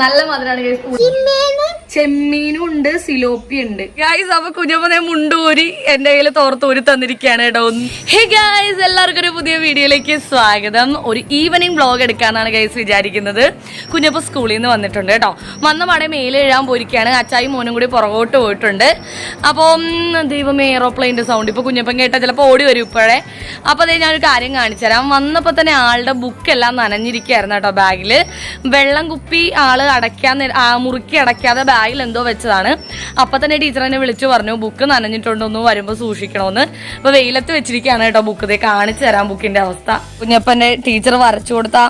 നല്ല മധുരമാണ്. ചെമ്മീനും ഉണ്ട് സിലോപ്പി ഉണ്ട്. ഗായ്സ് അപ്പൊ കുഞ്ഞപ്പനെ മുണ്ടൂരി എന്റെ കയ്യിൽ തോർത്തൂരി തന്നിരിക്കുകയാണ് കേട്ടോ. ഹേ ഗായ്സ് എല്ലാവർക്കും ഒരു പുതിയ വീഡിയോയിലേക്ക് സ്വാഗതം. ഒരു ഈവനിങ് ബ്ലോഗ് എടുക്കാന്നാണ് ഗൈസ് വിചാരിക്കുന്നത്. കുഞ്ഞപ്പ സ്കൂളിൽ നിന്ന് വന്നിട്ടുണ്ട് കേട്ടോ. വന്ന പാടെ മേലെഴുതാൻ പോയിരിക്കുകയാണ്. അച്ചായി മോനും കൂടി പുറകോട്ട് പോയിട്ടുണ്ട്. അപ്പം ദൈവമേ എയറോപ്ലെയിന്റെ സൗണ്ട് ഇപ്പൊ കുഞ്ഞപ്പൻ കേട്ടാൽ ചിലപ്പോൾ ഓടി വരും ഇപ്പോഴേ. അപ്പൊ അതേ ഞാനൊരു കാര്യം കാണിച്ചു തരാം. വന്നപ്പോ തന്നെ ആളുടെ ബുക്ക് എല്ലാം നനഞ്ഞിരിക്കുകയായിരുന്നു കേട്ടോ ബാഗിൽ വെള്ളം കുപ്പി ആൾ അടയ്ക്കാൻ മുറുക്കി അടയ്ക്കാതെ ബാഗിൽ എന്തോ വെച്ചതാണ്. അപ്പൊ തന്നെ ടീച്ചർ എന്നെ വിളിച്ചു പറഞ്ഞു ബുക്ക് നനഞ്ഞിട്ടുണ്ടോന്ന് വരുമ്പോ സൂക്ഷിക്കണമെന്ന് അപ്പോൾ വെയിലത്ത് വെച്ചിരിക്കുകയാണ് കേട്ടോ ബുക്ക്. ഇതേ കാണിച്ചു തരാം ബുക്കിന്റെ അവസ്ഥ. കുഞ്ഞപ്പന്റെ ടീച്ചർ വരച്ചു കൊടുത്ത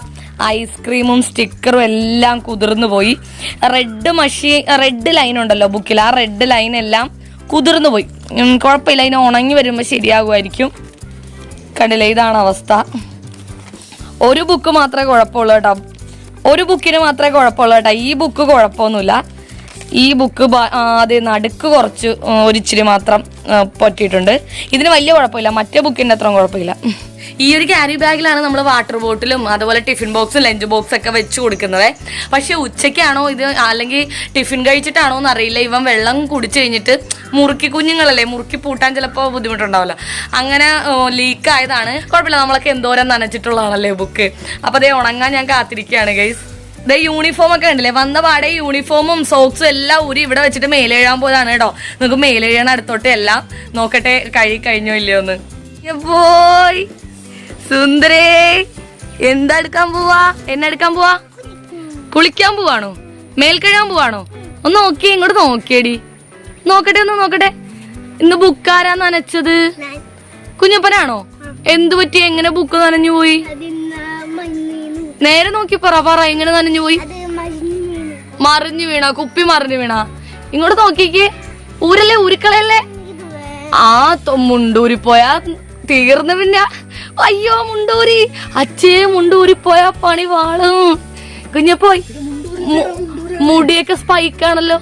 ഐസ്ക്രീമും സ്റ്റിക്കറും എല്ലാം കുതിർന്നു പോയി. റെഡ് മഷി റെഡ് ലൈൻ ഉണ്ടല്ലോ ബുക്കിൽ. ആ റെഡ് ലൈൻ എല്ലാം കുതിർന്നു പോയി. കുഴപ്പമില്ല അതിന് ഉണങ്ങി വരുമ്പോൾ ശരിയാകുമായിരിക്കും. കണ്ടില്ലേ ഇതാണ് അവസ്ഥ. ഒരു ബുക്ക് മാത്രമേ കുഴപ്പമുള്ളൂ കേട്ടോ. ഒരു ബുക്കിന് മാത്രമേ കുഴപ്പമുള്ളൂ കേട്ടോ. ഈ ബുക്ക് കുഴപ്പമൊന്നുമില്ല. ഈ ബുക്ക് അത് നടുക്ക് കുറച്ച് ഒരിച്ചിരി മാത്രം പൊറ്റിയിട്ടുണ്ട് ഇതിന് വലിയ കുഴപ്പമില്ല. മറ്റേ ബുക്കിന്റെ അത്ര കുഴപ്പമില്ല. ഈ ഒരു ക്യാരി ബാഗിലാണ് നമ്മൾ വാട്ടർ ബോട്ടിലും അതുപോലെ ടിഫിൻ ബോക്സും ലഞ്ച് ബോക്സും ഒക്കെ വെച്ച് കൊടുക്കുന്നത്. പക്ഷേ ഉച്ചയ്ക്കാണോ ഇത്? അല്ലെങ്കിൽ ടിഫിൻ കഴിച്ചിട്ടാണോ എന്ന് അറിയില്ല ഇവൻ വെള്ളം കുടിച്ചു കഴിഞ്ഞിട്ട് മുറുക്കി കുഞ്ഞുങ്ങളല്ലേ? മുറുക്കി പൂട്ടാൻ ചിലപ്പോൾ ബുദ്ധിമുട്ടുണ്ടാവില്ല. അങ്ങനെ ലീക്ക് ആയതാണ്. കുഴപ്പമില്ല. നമ്മളൊക്കെ എന്തോരം നനച്ചിട്ടുള്ളതാണല്ലേ ബുക്ക് അപ്പോൾ അതേ ഉണങ്ങാൻ ഞാൻ കാത്തിരിക്കുകയാണ് ഗൈസ് ദേ യൂണിഫോം ഒക്കെ ഉണ്ടല്ലേ വന്ന പാടെ യൂണിഫോമും സോക്സും എല്ലാം ഊരി ഇവിടെ വെച്ചിട്ട് മേലെഴുതാൻ പോയതാണ് കേട്ടോ. നമുക്ക് മേലെഴുതാൻ അടുത്തോട്ട് എല്ലാം നോക്കട്ടെ കഴി കഴിഞ്ഞോ ഇല്ലയോ എന്ന്. പോയി. സുന്ദരേ എന്താ എടുക്കാൻ പോവാ? എന്നെടുക്കാൻ പോവാ? കുളിക്കാൻ പോവാണോ? മേൽ കഴുകാൻ പോവാണോ? ഒന്ന് നോക്കിയേ ഇങ്ങോട്ട് നോക്കിയടി. നോക്കട്ടെ ഒന്ന് നോക്കട്ടെ. ഇന്ന് ബുക്ക് ആരാ നനച്ചത്? കുഞ്ഞപ്പനാണോ? എന്തു പറ്റി? എങ്ങനെ ബുക്ക് നനഞ്ഞു പോയി? നേരെ നോക്കി പറ പറ എങ്ങനെ നനഞ്ഞു പോയി? മറിഞ്ഞു വീണ? കുപ്പി മറിഞ്ഞു വീണ? ഇങ്ങോട്ട് നോക്കിക്കേ. ഊരല്ലേ? ഊരിക്കളയല്ലേ? ആ മുണ്ടൂരി പോയാ തീർന്നു പിന്നെ. അയ്യോ മുണ്ടൂരി. അച്ഛേ മുണ്ടൂരി പോയാ പണി വാളും. കുഞ്ഞപ്പോയി മുടിയൊക്കെ സ്പൈക്കാണല്ലോ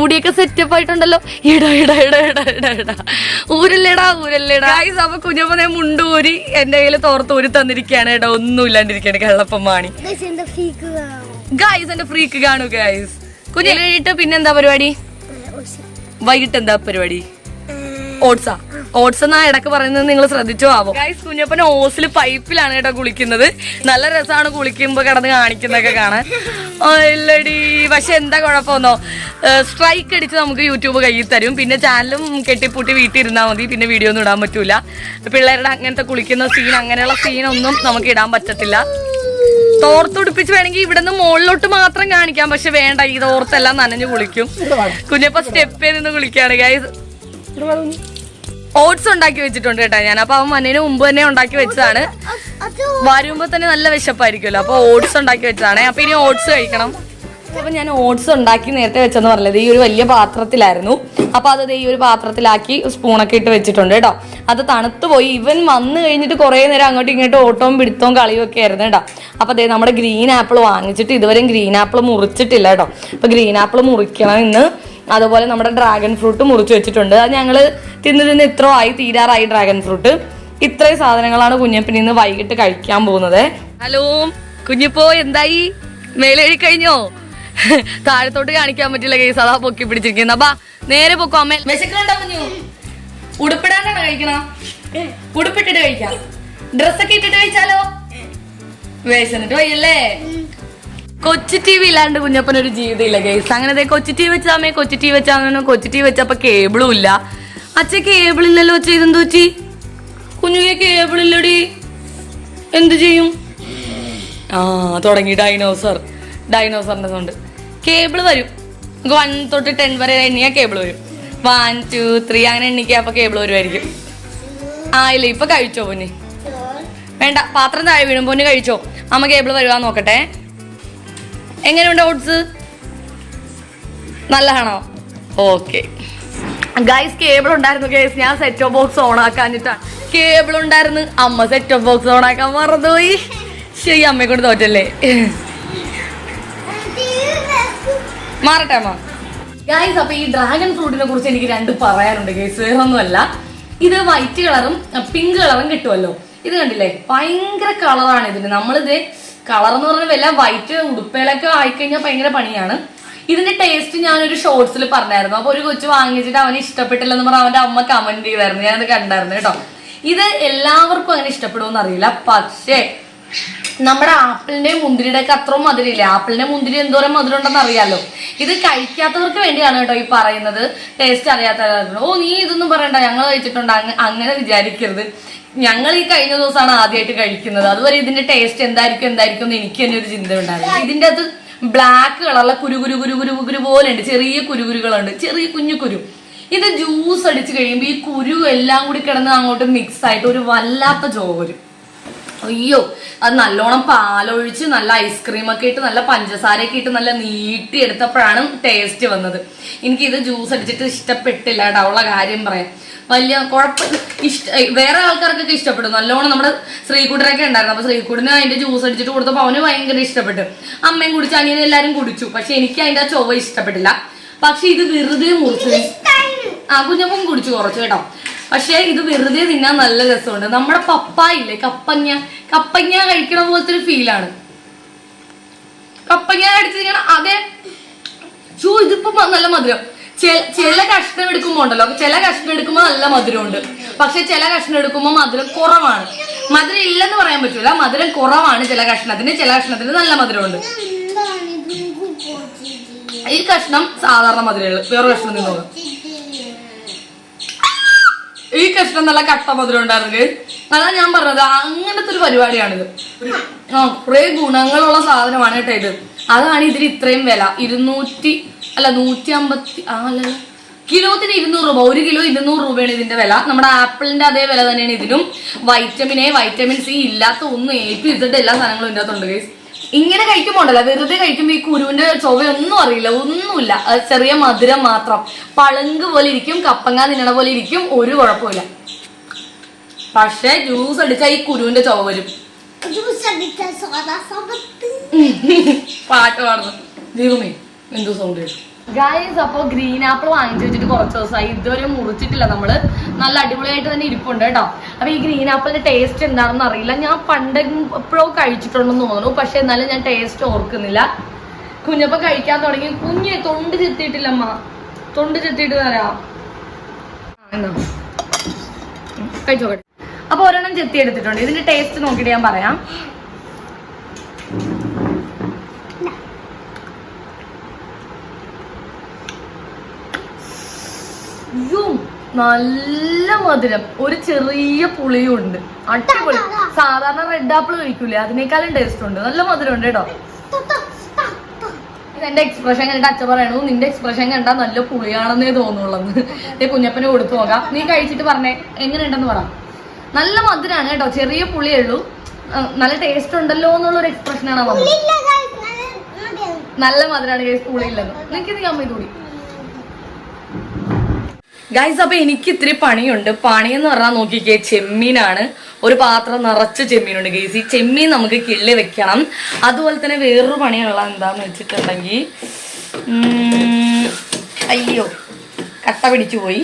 മുടിയൊക്കെ സെറ്റപ്പ് ആയിട്ടുണ്ടല്ലോ. എടാ എടാ എടാ എടാ എടാ എടാ. ഊരല്ലേടാ ഊരല്ലേടാ. ഗായ്സ് അപ്പൊ കുഞ്ഞപ്പനെ മുണ്ടൂരി എന്റെ കയ്യിൽ തോർത്തൂരി തന്നിരിക്കുകയാണ്. കേട്ടോ ഒന്നും ഇല്ലാണ്ടിരിക്കുകയാണ് കള്ളപ്പം മാണി. ഗായ്സ് എന്റെ ഫ്രീക്ക് കാണൂ ഗായ്സ് കുഞ്ഞിനെ കഴിഞ്ഞിട്ട് പിന്നെന്താ പരിപാടി? വൈകിട്ട് എന്താ പരിപാടി? ഓട്സാ? ഓട്സ് എന്നാ ഇടയ്ക്ക് പറയുന്നത് നിങ്ങൾ ശ്രദ്ധിച്ചോ ആവോ? ഗൈസ് കുഞ്ഞപ്പൻ ഓസിൽ പൈപ്പിലാണ് കേട്ടോ കുളിക്കുന്നത്. നല്ല രസമാണ് കുളിക്കുമ്പോ കിടന്ന് കാണിക്കുന്നൊക്കെ കാണാൻ. ഇല്ലടി പക്ഷെ എന്താ കുഴപ്പമെന്നോ? സ്ട്രൈക്ക് അടിച്ച് നമുക്ക് യൂട്യൂബ് കയ്യിൽ തരും. പിന്നെ ചാനലും കെട്ടിപ്പൂട്ടി വീട്ടിൽ ഇരുന്നാൽ മതി. പിന്നെ വീഡിയോ ഒന്നും ഇടാൻ പറ്റൂല. പിള്ളേരുടെ അങ്ങനത്തെ കുളിക്കുന്ന സീൻ അങ്ങനെയുള്ള സീനൊന്നും നമുക്ക് ഇടാൻ പറ്റത്തില്ല. തോർത്തുടിപ്പിച്ച് വേണമെങ്കിൽ ഇവിടുന്ന് മുകളിലോട്ട് മാത്രം കാണിക്കാം. പക്ഷെ വേണ്ട ഈ തോർത്തെല്ലാം നനഞ്ഞു കുളിക്കും. കുഞ്ഞപ്പ സ്റ്റെപ്പ് ചെയ്ത് കുളിക്കാണ് ഗൈസ് ഓട്സ് ഉണ്ടാക്കി വെച്ചിട്ടുണ്ട് കേട്ടോ ഞാൻ. അപ്പൊ അവൻ മണ്ണിന് മുമ്പ് തന്നെ ഉണ്ടാക്കി വെച്ചതാണ്. വരുമ്പോ തന്നെ നല്ല വിശപ്പായിരിക്കുമല്ലോ. അപ്പൊ ഓട്സ് ഉണ്ടാക്കി വെച്ചതാണ്. അപ്പൊ ഇനി ഓട്സ് കഴിക്കണം. അപ്പൊ ഞാൻ ഓട്സ് ഉണ്ടാക്കി നേരത്തെ വെച്ചെന്ന് പറഞ്ഞത് ഈ ഒരു വലിയ പാത്രത്തിലായിരുന്നു. അപ്പൊ അത് ഈ ഒരു പാത്രത്തിലാക്കി സ്പൂണൊക്കെ ഇട്ട് വെച്ചിട്ടുണ്ട് കേട്ടോ. അത് തണുത്ത് പോയി ഇവൻ വന്നു കഴിഞ്ഞിട്ട് കുറെ നേരം അങ്ങോട്ടും ഇങ്ങോട്ടും ഓട്ടവും പിടുത്തവും കളിയും ഒക്കെ ആയിരുന്നു കേട്ടോ. അപ്പൊ ദേ നമ്മുടെ ഗ്രീൻ ആപ്പിൾ വാങ്ങിച്ചിട്ട് ഇതുവരെയും ഗ്രീൻ ആപ്പിൾ മുറിച്ചിട്ടില്ല കേട്ടോ. അപ്പൊ ഗ്രീൻ ആപ്പിൾ മുറിക്കണം ഇന്ന്. അതുപോലെ നമ്മുടെ ഡ്രാഗൺ ഫ്രൂട്ട് മുറിച്ച് വെച്ചിട്ടുണ്ട്. അത് ഞങ്ങൾ തിന്ന് തിന്ന് ഇത്ര ആയി തീരാറായി ഡ്രാഗൺ ഫ്രൂട്ട് ഇത്രയും സാധനങ്ങളാണ് കുഞ്ഞപ്പിന് ഇന്ന് വൈകിട്ട് കഴിക്കാൻ പോകുന്നത്. ഹലോ കുഞ്ഞിപ്പോ എന്തായി? മേലെഴി കഴിഞ്ഞോ? താഴത്തോട്ട് കാണിക്കാൻ പറ്റില്ല കേസ് അതാ പൊക്കി പിടിച്ചിരിക്കുന്ന അപ്പാ നേരെ പൊക്കോ അമ്മ. കുഞ്ഞു? ഉടുപ്പിടാനാണ് കഴിക്കണ? ഉടുപ്പിട്ടിട്ട് കഴിക്കാം. ഡ്രസ്സൊക്കെ ഇട്ടിട്ട് കഴിച്ചാലോ? വിശന്നിട്ട് വയ്യല്ലേ? കൊച്ചു ടി വി ഇല്ലാണ്ട് കുഞ്ഞപ്പനൊരു ജീവിതം ഇല്ല ഗൈസ് അങ്ങനെ അതെ കൊച്ചി ടി വി വെച്ചാമേ കൊച്ചി ടി വി വെച്ചാൽ കൊച്ചി ടി വി വെച്ചപ്പോ കേബിളും ഇല്ല. അച്ഛ കേബിൾ ഇല്ലല്ലോ അച്ഛ ഇതെന്തോ ചി കുഞ്ഞുങ്ങ കേബിൾ ഇല്ലടി. എന്തു ചെയ്യും? ആ തുടങ്ങി ഡൈനോസർ ഡൈനോസറിന്റെ സൗണ്ട് കേബിൾ വരും. വൺ തൊട്ട് ടെൻ വരെ എണ്ണിയാൽ കേബിൾ വരും. വൺ ടു ത്രീ അങ്ങനെ എണ്ണിക്ക അപ്പൊ കേബിൾ വരുമായിരിക്കും ആ ഇല്ല ഇപ്പൊ കഴിച്ചോ പൊന്നി? വേണ്ട പാത്രം താഴെ വീഴും പൊന്നി കഴിച്ചോ? അമ്മ കേബിൾ വരുവാ നോക്കട്ടെ. എങ്ങനെയുണ്ട് ഓട്സ് നല്ലതാണോ? ഓക്കെ ഗൈസ് കേബിൾ ഉണ്ടായിരുന്നു ഗൈസ് ഞാൻ സെറ്റ് ഓഫ് ബോക്സ് ഓൺ ആക്കാഞ്ഞിട്ടാണ് കേബിൾ ഉണ്ടായിരുന്നു. അമ്മ സെറ്റ് ഓഫ് ബോക്സ് ഓൺ ആക്കാൻ മറന്നുപോയി. ശരി അമ്മയെ കൊണ്ട് തോറ്റല്ലേ? മാറട്ടെ അമ്മ. ഗൈസ് അപ്പൊ ഈ ഡ്രാഗൺ ഫ്രൂട്ടിനെ കുറിച്ച് എനിക്ക് രണ്ട് പറയാനുണ്ട് ഗൈസ് വേറെ ഒന്നുമല്ല ഇത് വൈറ്റ് കളറും പിങ്ക് കളറും കിട്ടുമല്ലോ. ഇത് കണ്ടില്ലേ? ഭയങ്കര കളറാണ് ഇതിന്. നമ്മളിത് കളർ എന്ന് പറഞ്ഞാൽ വല്ല വൈറ്റ് ഉടുപ്പയിലൊക്കെ ആയിക്കഴിഞ്ഞാൽ ഭയങ്കര പണിയാണ്. ഇതിന്റെ ടേസ്റ്റ് ഞാൻ ഒരു ഷോർട്സിൽ പറഞ്ഞായിരുന്നു. അപ്പൊ ഒരു കൊച്ചു വാങ്ങിച്ചിട്ട് അവന് ഇഷ്ടപ്പെട്ടില്ലെന്ന് പറഞ്ഞ അവന്റെ അമ്മ കമന്റ് ചെയ്തായിരുന്നു. ഞാനത് കണ്ടായിരുന്നു കേട്ടോ. ഇത് എല്ലാവർക്കും അങ്ങനെ ഇഷ്ടപ്പെടുമെന്ന് അറിയില്ല. പക്ഷേ നമ്മുടെ ആപ്പിളിന്റെയും മുന്തിരിയുടെ ഒക്കെ അത്രയും മധുരമില്ല? ആപ്പിളിന്റെ മുന്തിരി എന്തോരം മധുരമുണ്ടെന്ന് അറിയാലോ? ഇത് കഴിക്കാത്തവർക്ക് വേണ്ടിയാണ് കേട്ടോ ഈ പറയുന്നത്. ടേസ്റ്റ് അറിയാത്തവർക്ക് ഓ നീ ഇതൊന്നും പറയണ്ട. ഞങ്ങൾ കഴിച്ചിട്ടുണ്ട്. അങ്ങനെ വിചാരിക്കരുത്. ഞങ്ങൾ ഈ കഴിഞ്ഞ ദിവസമാണ് ആദ്യമായിട്ട് കഴിക്കുന്നത്. അതുവരെ ഇതിന്റെ ടേസ്റ്റ് എന്തായിരിക്കും എന്തായിരിക്കും എന്ന് എനിക്ക് തന്നെ ഒരു ചിന്ത ഉണ്ടായിരുന്നു ഇതിന്റെ അത് ബ്ലാക്ക് കളറുള്ള കുരു കുരു കുരു കുരു കുരു പോലെ ഉണ്ട് ചെറിയ കുരുകുരുകളുണ്ട് ചെറിയ കുഞ്ഞു കുരു. ഇത് ജ്യൂസ് അടിച്ച് കഴിയുമ്പോൾ ഈ കുരു എല്ലാം കൂടി കിടന്ന് അങ്ങോട്ട് മിക്സ് ആയിട്ട് ഒരു വല്ലാത്ത ജോ വരും. അയ്യോ അത് നല്ലോണം പാലൊഴിച്ച് നല്ല ഐസ്ക്രീം ഒക്കെ ഇട്ട് നല്ല പഞ്ചസാരയൊക്കെ ഇട്ട് നല്ല നീട്ടി എടുത്തപ്പോഴാണ് ടേസ്റ്റ് വന്നത്. എനിക്ക് ഇത് ജ്യൂസ് അടിച്ചിട്ട് ഇഷ്ടപ്പെട്ടില്ല കേട്ടോ ഉള്ള കാര്യം പറയാം. വലിയ കുഴപ്പം ഇഷ്ട വേറെ ആൾക്കാർക്കൊക്കെ ഇഷ്ടപ്പെടും നല്ലോണം നമ്മുടെ ശ്രീകുട്ടനൊക്കെ ഉണ്ടായിരുന്നു. അപ്പൊ ശ്രീകുട്ടന് അതിന്റെ ജ്യൂസ് അടിച്ചിട്ട് കൊടുത്തപ്പോൾ അവന് ഭയങ്കര ഇഷ്ടപ്പെട്ടു. അമ്മയും കുടിച്ചു അങ്ങനെ എല്ലാരും കുടിച്ചു. പക്ഷെ എനിക്ക് അതിന്റെ ആ ചൊവ്വ ഇഷ്ടപ്പെട്ടില്ല. പക്ഷെ ഇത് വെറുതെ മുറിച്ചു ആ കുഞ്ഞപ്പം കുടിച്ചു കുറച്ച് കേട്ടോ. പക്ഷേ ഇത് വെറുതെ തിന്നാൻ നല്ല രസമുണ്ട്. നമ്മുടെ പപ്പായ ഇല്ലേ കപ്പങ്ങ. കപ്പങ്ങ കഴിക്കണ പോലത്തെ ഒരു ഫീലാണ്. കപ്പങ്ങ തിന്നണം. അതെ. ചൂ ഇതിപ്പോ നല്ല മധുരം. ചില കഷ്ണം എടുക്കുമ്പോ ഉണ്ടല്ലോ. ചില കഷ്ണം എടുക്കുമ്പോ നല്ല മധുരമുണ്ട്. പക്ഷെ ചില കഷ്ണം എടുക്കുമ്പോ മധുരം കുറവാണ്. മധുരം ഇല്ലെന്ന് പറയാൻ പറ്റൂല. മധുരം കുറവാണ് ചില കഷ്ണത്തിന്. ചില കഷ്ണത്തിന് നല്ല മധുരമുണ്ട്. ഈ കഷ്ണം സാധാരണ മധുരമുള്ളു വേറെ കഷ്ണം നിന്നോളൂ ഈ കഷ്ണം നല്ല കട്ട മധുരം ഉണ്ടായിരുന്നു അതാ ഞാൻ പറഞ്ഞത് അങ്ങനത്തെ ഒരു പരിപാടിയാണിത്. ആ കുറെ ഗുണങ്ങളുള്ള സാധനമാണ് കേട്ടോ ഇത്. അതാണ് ഇതിന് ഇത്രയും വില. ഇരുന്നൂറ്റി അല്ല നൂറ്റി അമ്പത്തി ആ അല്ല കിലോത്തിന് ഇരുന്നൂറ് രൂപ. ഒരു കിലോ ഇരുന്നൂറ് രൂപയാണ് ഇതിന്റെ വില. നമ്മുടെ ആപ്പിളിന്റെ അതേ വില തന്നെയാണ് ഇതിനും വൈറ്റമിൻ എ വൈറ്റമിൻ സി ഇല്ലാത്ത ഒന്നും ഇസഡ് എല്ലാ സാധനങ്ങളും ഇതിനകത്തുണ്ട് ഗൈസ് ഇങ്ങനെ കഴിക്കുമ്പോണ്ടല്ലോ വെറുതെ കഴിക്കുമ്പോ ഈ കുരുവിന്റെ ചൊവ്വയൊന്നും അറിയില്ല ഒന്നുമില്ല. ചെറിയ മധുരം മാത്രം. പളുങ്ക് പോലെ ഇരിക്കും കപ്പങ്ങ തിന്നണ പോലെ ഇരിക്കും ഒരു കുഴപ്പമില്ല പക്ഷെ ജ്യൂസ് അടിച്ചാൽ ഈ കുരുവിന്റെ ചൊവ്വ വരും. പാട്ട് പാടുന്നു. ദൈവമേ എന്തോ സൗണ്ട് ഗായ്സ് അപ്പൊ ഗ്രീൻ ആപ്പിൾ വാങ്ങിച്ചു വെച്ചിട്ട് കുറച്ച് ദിവസമായി ഇതുവരെ മുറിച്ചിട്ടില്ല നമ്മൾ. നല്ല അടിപൊളിയായിട്ട് തന്നെ ഇരിപ്പുണ്ട് കേട്ടോ. അപ്പൊ ഈ ഗ്രീൻ ആപ്പിളിന്റെ ടേസ്റ്റ് എന്താണെന്ന് അറിയില്ല. ഞാൻ പണ്ട് എപ്പോഴോ കഴിച്ചിട്ടുണ്ടെന്ന് തോന്നുന്നു. പക്ഷെ എന്നാലും ഞാൻ ടേസ്റ്റ് ഓർക്കുന്നില്ല. കുഞ്ഞപ്പ കഴിക്കാൻ തുടങ്ങി. കുഞ്ഞ് തൊണ്ട് ചെത്തിയിട്ടില്ലമ്മ. തൊണ്ട് ചെത്തിയിട്ട് തരാം. കഴിച്ചോട്ടെ അപ്പൊ ഒരെണ്ണം ചെത്തി എടുത്തിട്ടുണ്ട് ഇതിന്റെ ടേസ്റ്റ് നോക്കിയിട്ട് ഞാൻ പറയാം അയ്യോ നല്ല മധുരം. ഒരു ചെറിയ പുളിയും ഉണ്ട്. അടിപൊളി. സാധാരണ റെഡ് ആപ്പിൾ കഴിക്കൂലേ? അതിനേക്കാളും ടേസ്റ്റ് ഉണ്ട്. നല്ല മധുരം ഉണ്ട് കേട്ടോ എന്റെ എക്സ്പ്രഷൻ കണ്ടിട്ട് അച്ഛൻ പറയണു നിന്റെ എക്സ്പ്രഷൻ കണ്ടാ നല്ല പുളിയാണെന്നേ തോന്നുള്ളൂ ദേ കുഞ്ഞപ്പന് കൊടുത്തു നോക്കാം. നീ കഴിച്ചിട്ട് പറഞ്ഞേ എങ്ങനെയുണ്ടെന്ന് പറ. നല്ല മധുരാണ് കേട്ടോ. ചെറിയ പുളിയേ ഉള്ളൂ. നല്ല ടേസ്റ്റ് ഉണ്ടല്ലോ എന്നുള്ള ഒരു എക്സ്പ്രഷനാണ് വന്നത് നല്ല മധുരാണ് കേസ് പുളിയില്ലെന്ന് നിനക്ക് നീ കമ്മി കൂടി ഗൈസ് അപ്പൊ എനിക്ക് ഇത്തിരി പണിയുണ്ട്. പണി എന്ന് പറഞ്ഞാൽ നോക്കിക്കേ ചെമ്മീനാണ്. ഒരു പാത്രം നിറച്ച് ചെമ്മീനുണ്ട് ഗൈസ് ഈ ചെമ്മീൻ നമുക്ക് കിള്ളി വെക്കണം. അതുപോലെ തന്നെ വേറൊരു പണിയുള്ള എന്താന്ന് വെച്ചിട്ടുണ്ടെങ്കിൽ അയ്യോ കട്ട പിടിച്ചു പോയി.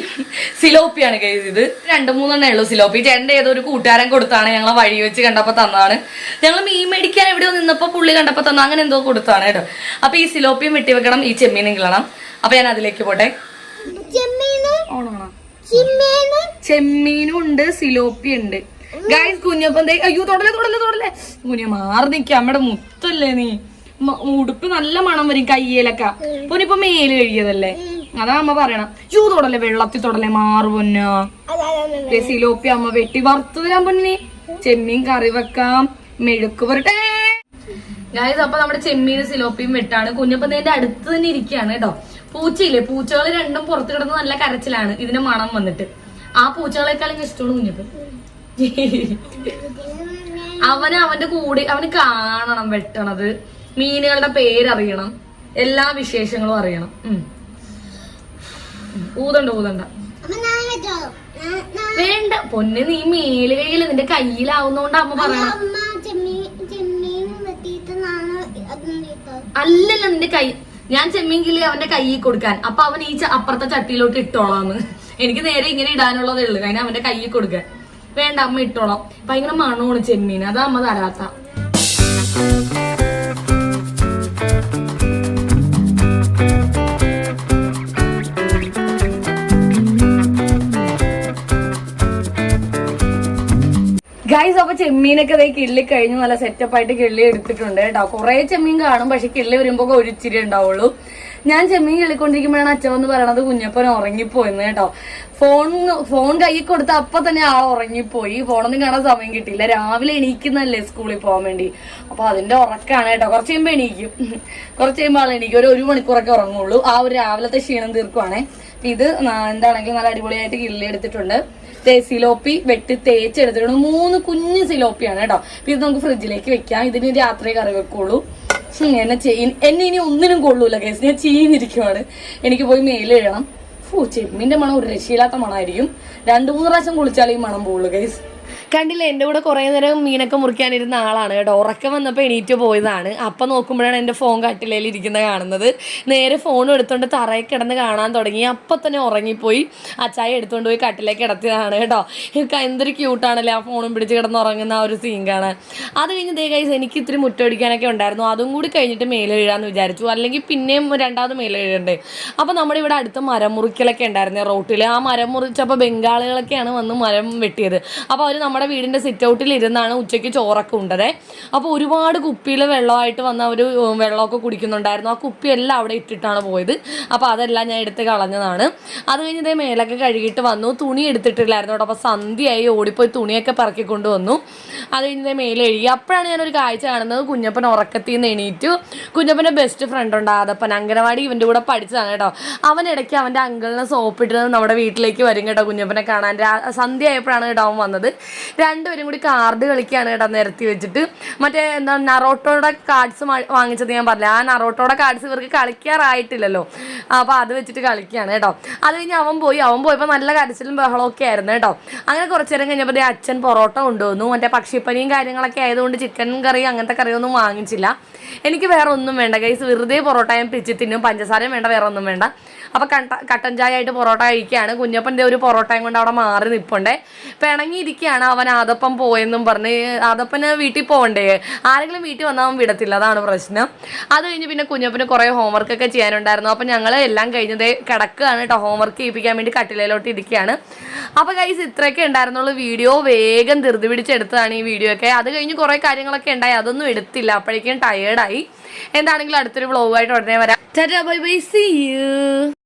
സിലോപ്പിയാണ് ഗൈസ് ഇത്. രണ്ട് മൂന്നെണ്ണേ ഉള്ളൂ സിലോപ്പി. ചേട്ടന്റെ ഏതോ ഒരു കൂട്ടുകാരൻ കൊടുത്താണ് ഞങ്ങളെ വഴി വെച്ച് കണ്ടപ്പോൾ തന്നതാണ്. ഞങ്ങൾ മീൻ മേടിക്കാൻ എവിടെയോ നിന്നപ്പോൾ പുള്ളി കണ്ടപ്പോൾ തന്ന. അങ്ങനെ എന്തോ കൊടുത്താണ് കേട്ടോ. അപ്പൊ ഈ സിലോപ്പിയും വെട്ടി വെക്കണം ഈ ചെമ്മീനും കിളണം അപ്പൊ ഞാൻ അതിലേക്ക് പോട്ടെ. ചെമ്മീനും? ഉണ്ട് സിലോപ്പി ഉണ്ട് ഗൈസ് കുഞ്ഞപ്പം അയ്യോ തൊടലെ തൊടലെ തൊടലെ കുഞ്ഞ മാറി നിക്ക നമ്മുടെ മുത്തല്ലേ നീ. ഉടുപ്പ് നല്ല മണം വരും കയ്യിലൊക്കെ. പൊന്നിപ്പൊ മേൽ കഴിയതല്ലേ അതാ അമ്മ പറയണം. യൂ തൊടലെ വെള്ളത്തിൽ തൊടലെ മാറു പൊന്ന. സിലോപ്പി അമ്മ വെട്ടി വറുത്തു തരാൻ പൊന്നി. ചെമ്മീൻ കറി വെക്കാം. മെഴുക്ക് പുരട്ടെ. ഗൈസ് അപ്പൊ നമ്മുടെ ചെമ്മീനും സിലോപ്പിയും വെട്ടാണ്. കുഞ്ഞപ്പന്തേന്റെ അടുത്ത് തന്നെ ഇരിക്കുകയാണ് കേട്ടോ. പൂച്ചയില്ലേ? പൂച്ചകൾ രണ്ടും പുറത്ത് കിടന്ന് നല്ല കരച്ചിലാണ്. ഇതിന് മണം വന്നിട്ട്. ആ പൂച്ചകളെക്കാളും ഇഷ്ടമാണ് കുഞ്ഞിപ്പം അവന് അവന്റെ കൂടെ അവന് കാണണം വെട്ടണത്. മീനുകളുടെ പേരറിയണം. എല്ലാ വിശേഷങ്ങളും അറിയണം. ഊതണ്ട ഊതണ്ട. വേണ്ട. പൊന്നെ നീ മേൽ കയ്യിൽ നിന്റെ കയ്യിലാവുന്നോണ്ട് അമ്മ പറയണം. അല്ലല്ല നിന്റെ കൈ ഞാൻ ചെമ്മീൻ അവന്റെ കയ്യിൽ കൊടുക്കാൻ. അപ്പൊ അവൻ ഈ അപ്പുറത്തെ ചട്ടിയിലോട്ട് ഇട്ടോളാന്ന്. എനിക്ക് നേരെ ഇങ്ങനെ ഇടാനുള്ളതേ ഉള്ളൂ. കാരണം അവന്റെ കയ്യിൽ കൊടുക്കാൻ. വേണ്ട അമ്മ ഇട്ടോളാം. ഭയങ്കര മണമാണ് ചെമ്മീൻ അതാ അമ്മ തരാത്ത. ചെമ്മീനൊക്കെ അതേ കിള്ളി കഴിഞ്ഞ് നല്ല സെറ്റപ്പ് ആയിട്ട് കിള്ളി എടുത്തിട്ടുണ്ട് കേട്ടോ. കുറെ ചെമ്മീൻ കാണും പക്ഷെ കിള്ളി വരുമ്പോ ഒരു ഇച്ചിരി ഉണ്ടാവുള്ളൂ. ഞാൻ ചെമ്മീൻ കിള്ളിക്കൊണ്ടിരിക്കുമ്പോഴാണ് അച്ഛൻ വന്ന് പറയണത് കുഞ്ഞപ്പൻ ഉറങ്ങിപ്പോയെന്ന് കേട്ടോ. ഫോൺ ഫോൺ കയ്യിൽ കൊടുത്ത അപ്പൊ തന്നെ ആ ഉറങ്ങിപ്പോയി. ഫോണൊന്നും കാണാൻ സമയം കിട്ടിയില്ല. രാവിലെ എണീക്കുന്നല്ലേ സ്കൂളിൽ പോകാൻ വേണ്ടി. അപ്പൊ അതിന്റെ ഉറക്കാണ് കേട്ടോ. കുറച്ച് കഴിയുമ്പോ എണീക്കും. കുറച്ച് കഴിയുമ്പോൾ ആൾ എണീക്കും. ഒരു ഒരു മണിക്കൂറൊക്കെ ഉറങ്ങുള്ളൂ. ആ ഒരു രാവിലത്തെ ക്ഷീണം തീർക്കുവാണേ. ഇത് എന്താണെങ്കിൽ നല്ല അടിപൊളിയായിട്ട് കിള്ളി എടുത്തിട്ടുണ്ട്. സിലോപ്പി വെട്ടി തേച്ചെടുത്തിട്ടുണ്ട് മൂന്ന് കുഞ്ഞ് സിലോപ്പിയാണ് കേട്ടോ. ഇത് നമുക്ക് ഫ്രിഡ്ജിലേക്ക് വെക്കാം. ഇതിന് രാത്രി കറി വെക്കുള്ളൂ. എന്നെ ചെയ്- എന്നെ ഇനി ഒന്നിനും കൊള്ളൂല കേസ് ഞാൻ ചെയ്യുന്നിരിക്കുവാണ് എനിക്ക് പോയി മേൽ എഴുതണം. ചെമ്മിന്റെ മണം ഒരു രക്ഷയില്ലാത്ത മണമായിരിക്കും രണ്ടു മൂന്ന് പ്രാവശ്യം കുളിച്ചാലേ ഈ മണം പോവുള്ളൂ കേസ് കണ്ടില്ല എന്റെ കൂടെ കുറേ നേരം മീനൊക്കെ മുറിക്കാനിരുന്ന ആളാണ് കേട്ടോ. ഉറക്കം വന്നപ്പോൾ എണീറ്റ് പോയതാണ്. അപ്പം നോക്കുമ്പോഴാണ് എന്റെ ഫോൺ കട്ടിലയിൽ ഇരിക്കുന്നത് കാണുന്നത്. നേരെ ഫോൺ എടുത്തുകൊണ്ട് തറയിൽ കിടന്ന് കാണാൻ തുടങ്ങി. അപ്പം തന്നെ ഉറങ്ങിപ്പോയി. അച്ചായ എടുത്തുകൊണ്ട് പോയി കട്ടിലേക്ക് കിടത്തിയതാണ് കേട്ടോ. എന്തൊരു ക്യൂട്ടാണല്ലേ ആ ഫോണും പിടിച്ച് കിടന്ന് ഉറങ്ങുന്ന ആ ഒരു സീൻ കാണാൻ. അത് കഴിഞ്ഞ് ദേ കൈസ് എനിക്ക് ഇത്തിരി മുറ്റടിക്കാനൊക്കെ ഉണ്ടായിരുന്നു. അതും കൂടി കഴിഞ്ഞിട്ട് മേലെഴുതാന്ന് വിചാരിച്ചു. അല്ലെങ്കിൽ പിന്നെയും രണ്ടാമത് മേലെഴുതണ്ടേ അപ്പോൾ നമ്മുടെ ഇവിടെ അടുത്ത് മരം മുറിക്കലൊക്കെ ഉണ്ടായിരുന്നു റോട്ടിൽ ആ മരം മുറിച്ചപ്പോൾ ബംഗാളികളൊക്കെയാണ് വന്ന് മരം വെട്ടിയത്. അപ്പോൾ അവർ നമ്മുടെ വീടിന്റെ സിറ്റ് ഔട്ടിൽ ഇരുന്നാണ് ഉച്ചയ്ക്ക് ചോറൊക്കെ ഉണ്ടതേ. അപ്പോൾ ഒരുപാട് കുപ്പിയിൽ വെള്ളമായിട്ട് വന്ന ഒരു വെള്ളമൊക്കെ കുടിക്കുന്നുണ്ടായിരുന്നു. ആ കുപ്പിയെല്ലാം അവിടെ ഇട്ടിട്ടാണ് പോയത്. അപ്പോൾ അതെല്ലാം ഞാൻ എടുത്ത് കളഞ്ഞതാണ്. അത് കഴിഞ്ഞ് ഇതേ മേലൊക്കെ കഴുകിയിട്ട് വന്നു. തുണി എടുത്തിട്ടില്ലായിരുന്നു കേട്ടോ. അപ്പോൾ സന്ധ്യയായി ഓടിപ്പോയി തുണിയൊക്കെ പറക്കിക്കൊണ്ട് വന്നു. അത് കഴിഞ്ഞ് ഇതേ മേലെ എഴുകി അപ്പോഴാണ് ഞാനൊരു കാഴ്ച കാണുന്നത്. കുഞ്ഞപ്പൻ ഉറക്കത്തിൽ നിന്ന് എണീറ്റു. കുഞ്ഞപ്പന്റെ ബെസ്റ്റ് ഫ്രണ്ട് ഉണ്ട് ആദപ്പൻ. അംഗനവാടി ഇവന്റെ കൂടെ പഠിച്ചതാണ് കേട്ടോ. അവൻ ഇടയ്ക്ക് അവന്റെ അങ്കിളിനെ സോപ്പിട്ട് നമ്മുടെ വീട്ടിലേക്ക് വരും കേട്ടോ കുഞ്ഞപ്പനെ കാണാൻ. സന്ധ്യ ആയപ്പോഴാണ് കേട്ടോ അവൻ വന്നത്. രണ്ടുപേരും കൂടി കാർഡ് കളിക്കുകയാണ് കേട്ടോ നിരത്തി വെച്ചിട്ട്. മറ്റേ എന്താ നറോട്ടോയുടെ കാർഡ്സ് വാങ്ങിച്ചത് ഞാൻ പറഞ്ഞില്ല? ആ നറോട്ടോയുടെ കാർഡ്സ് ഇവർക്ക് കളിക്കാറായിട്ടില്ലല്ലോ. അപ്പോൾ അത് വെച്ചിട്ട് കളിക്കുകയാണ് കേട്ടോ. അത് കഴിഞ്ഞ് അവൻ പോയി. അവൻ പോയപ്പോൾ നല്ല കരച്ചിലും ബഹളമൊക്കെ ആയിരുന്നു കേട്ടോ. അങ്ങനെ കുറച്ച് നേരം കഴിഞ്ഞപ്പോൾ അച്ഛൻ പൊറോട്ട കൊണ്ടുവന്നു. മറ്റേ പക്ഷിപ്പനിയും കാര്യങ്ങളൊക്കെ ആയതുകൊണ്ട് ചിക്കൻ കറി അങ്ങനത്തെ കറിയൊന്നും വാങ്ങിച്ചില്ല. എനിക്ക് വേറെ ഒന്നും വേണ്ട. കൈസ് വെറുതെ പൊറോട്ട ഞാൻ പിച്ചു തിന്നും. പഞ്ചസാരയും വേണ്ട വേറെ ഒന്നും വേണ്ട. അപ്പോൾ കട്ട കട്ടൻ ചായ ആയിട്ട് പൊറോട്ട കഴിക്കുകയാണ്. കുഞ്ഞപ്പന്റെ ഒരു പൊറോട്ടയും കൊണ്ട് അവിടെ മാറി നിൽപ്പുണ്ടേ പിണങ്ങിയിരിക്കുകയാണ് അവൻ ആദപ്പം പോയെന്നും പറഞ്ഞ്. ആദപ്പന് വീട്ടിൽ പോകണ്ടേ ആരെങ്കിലും വീട്ടിൽ വന്നാൽ അവൻ വിടത്തില്ല. അതാണ് പ്രശ്നം. അത് കഴിഞ്ഞ് പിന്നെ കുഞ്ഞപ്പന് കുറേ ഹോംവർക്ക് ഒക്കെ ചെയ്യാനുണ്ടായിരുന്നു. അപ്പം ഞങ്ങൾ എല്ലാം കഴിഞ്ഞതേ കിടക്കുകയാണ് കേട്ടോ ഹോംവർക്ക് ചെയ്യിപ്പിക്കാൻ വേണ്ടി കട്ടിലയിലോട്ട് ഇരിക്കുകയാണ്. അപ്പോൾ കൈസ് ഇത്രയൊക്കെ ഉണ്ടായിരുന്നുള്ളൂ വീഡിയോ. വേഗം ധൃതി പിടിച്ചെടുത്തതാണ് ഈ വീഡിയോ ഒക്കെ. അത് കഴിഞ്ഞ് കുറേ കാര്യങ്ങളൊക്കെ ഉണ്ടായി. അതൊന്നും എടുത്തില്ല. അപ്പോഴേക്കും ടയേർഡായി എന്താണെങ്കിലും അടുത്തൊരു വ്ളോഗായിട്ട് ഉടനെ വരാം. By bye. See U